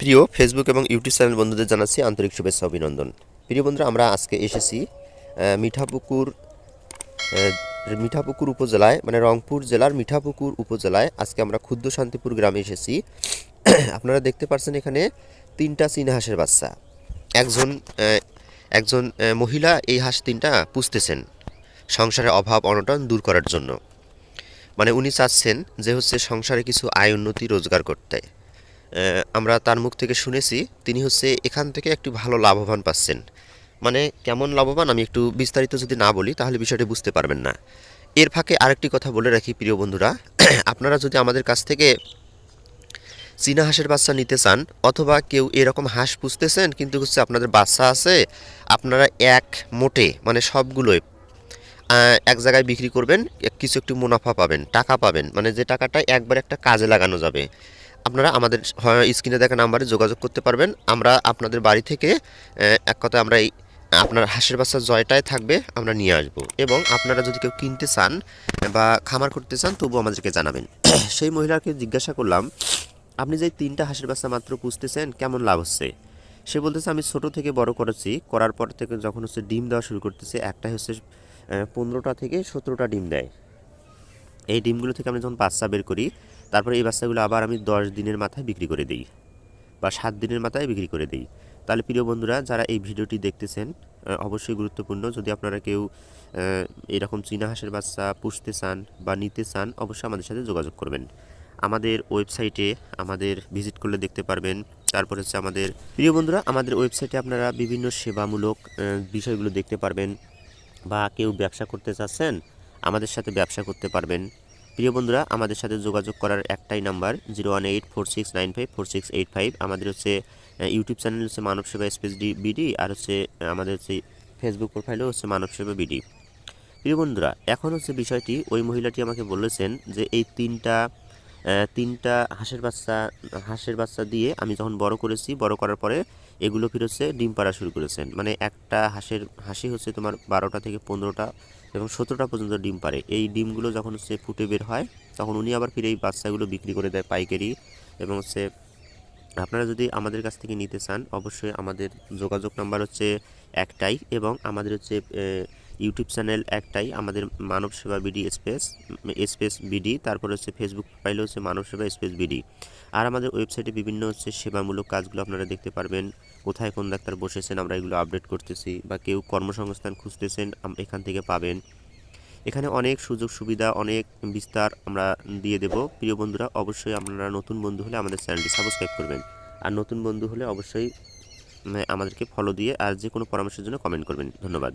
প্রিয় ফেসবুক এবং YouTube channel বন্ধুদের জানাচ্ছি আন্তরিক শুভেচ্ছা, অভিনন্দন। প্রিয় বন্ধুরা, আমরা আজকে এসেছি মিঠাপুকুর মিঠাপুকুর উপজেলায় মানে রংপুর জেলার মিঠাপুকুর উপজেলায় আজকে আমরা ক্ষুদ্র শান্তিপুর গ্রামে এসেছি। আপনারা দেখতে পাচ্ছেন এখানে তিনটা চীনা হাঁসের বাচ্চা। একজন একজন মহিলা এই হাঁস তিনটা পুষতেছেন সংসারের অভাব, অনটন দূর করার জন্য। মানে উনি চাচ্ছেন যে হচ্ছে সংসারে কিছু আয় উন্নতি রোজগার করতে। আমরা তার মুখ থেকে শুনেছি, তিনি হচ্ছে এখান থেকে একটু ভালো লাভবান পাচ্ছেন। মানে কেমন লাভবান আমি একটু বিস্তারিত যদি না বলি, তাহলে বিষয়টি বুঝতে পারবেন না। এর ফাঁকে আরেকটি কথা বলে রাখি, প্রিয় বন্ধুরা। আপনারা যদি আমাদের কাছ থেকে চীনা হাঁসের বাচ্চা নিতে চান, অথবা কেউ এরকম হাঁস পুষতেছেন, কিন্তু হচ্ছে আপনাদের বাচ্চা আছে, আপনারা এক মোটে মানে সবগুলোই এক জায়গায় বিক্রি করবেন কিছু একটু মুনাফা পাবেন, টাকা পাবেন। মানে যে টাকাটা একবার একটা কাজে লাগানো যাবে। আপনারা আমাদের স্ক্রিনে দেখা নাম্বারে যোগাযোগ করতে পারবেন। আমরা আপনাদের বাড়ি থেকে এক কথা আমরা এই, আপনার হাঁসের বাচ্চা জয়টায় থাকবে, আমরা নিয়ে আসব। এবং আপনারা যদি কেউ কিনতে চান বা খামার করতে চান তবু আমাদেরকে জানাবেন। সেই মহিলাকে জিজ্ঞাসা করলাম, আপনি যে তিনটা হাঁসের বাচ্চা মাত্র পুষতেছেন, কেমন লাভ হচ্ছে? সে বলতেছে, আমি ছোট থেকে বড় করেছি, করার পর থেকে যখন হচ্ছে ডিম দেওয়া শুরু করতেছে একটা হচ্ছে পনেরোটা থেকে সতেরোটা ডিম দেয়। এই ডিমগুলো থেকে আমি যখন বাচ্চা বের করি তারপরে এই বাচ্চাগুলো আবার আমি দশ দিনের মাথায় বিক্রি করে দিই বা সাত দিনের মাথায় বিক্রি করে দিই। তাহলে প্রিয় বন্ধুরা, যারা এই ভিডিওটি দেখতেছেন অবশ্যই গুরুত্বপূর্ণ। যদি আপনারা কেউ এরকম চীনা হাঁসের বাচ্চা পুষতে চান বা নিতে চান, অবশ্যই আমাদের সাথে যোগাযোগ করবেন। আমাদের ওয়েবসাইটে আমাদের ভিজিট করলে দেখতে পারবেন। তারপর হচ্ছে আমাদের, প্রিয় বন্ধুরা, আমাদের ওয়েবসাইটে আপনারা বিভিন্ন সেবামূলক বিষয়গুলো দেখতে পারবেন বা কেউ ব্যবসা করতে চাচ্ছেন, আমাদের সাথে ব্যবসা করতে পারবেন। প্রিয় বন্ধুরা, আমাদের সাথে যোগাযোগ করার একটাই number, zero one eight four six nine five four six eight five. আমাদের হচ্ছে ইউটিউব চ্যানেল হচ্ছে মানব সেবা স্পেস ডি বিডি আর হচ্ছে আমাদের হচ্ছে ফেসবুক প্রোফাইলও হচ্ছে মানব সেবা বিডি প্রিয় বন্ধুরা, এখন হচ্ছে বিষয়টি, ওই মহিলাটি আমাকে বলেছেন যে এই তিনটা তিনটা হাঁসের বাচ্চা হাঁসের বাচ্চা দিয়ে আমি যখন বড় করেছি, বড় করার পরে এগুলো ফির হচ্ছে ডিম পাড়া শুরু করেছেন। মানে একটা হাঁসের হাঁসি হচ্ছে তোমার বারোটা থেকে পনেরোটা এবং সতেরোটা পর্যন্ত ডিম পারে এই ডিমগুলো যখন হচ্ছে ফুটে বের হয়, তখন উনি আবার ফিরে এই বাচ্চাগুলো বিক্রি করে দেয় পাইকারি এবং হচ্ছে আপনারা যদি আমাদের কাছ থেকে নিতে চান, অবশ্যই আমাদের যোগাযোগ নাম্বার হচ্ছে একটাই এবং আমাদের হচ্ছে ইউটিউব চ্যানেল একটাই, আমাদের মানব সেবা বিডি স্পেস স্পেস বিডি, তারপর হচ্ছে ফেসবুক প্রোফাইল হচ্ছে মানব সেবা স্পেস বিডি। আর আমাদের ওয়েবসাইটে বিভিন্ন হচ্ছে সেবামূলক কাজগুলো আপনারা দেখতে পারবেন, কোথায় কোন ডাক্তার বসেছেন, আমরা এগুলো আপডেট করতেছি, বা কেউ কর্মসংস্থান খুঁজতেছেন এখান থেকে পাবেন। এখানে অনেক সুযোগ সুবিধা, অনেক বিস্তার আমরা দিয়ে দেব। প্রিয় বন্ধুরা, অবশ্যই আপনারা নতুন বন্ধু হলে আমাদের চ্যানেলটি সাবস্ক্রাইব করবেন। আর নতুন বন্ধু হলে অবশ্যই আমাদেরকে ফলো দিয়ে আর যে কোনো পরামর্শের জন্য কমেন্ট করবেন। ধন্যবাদ।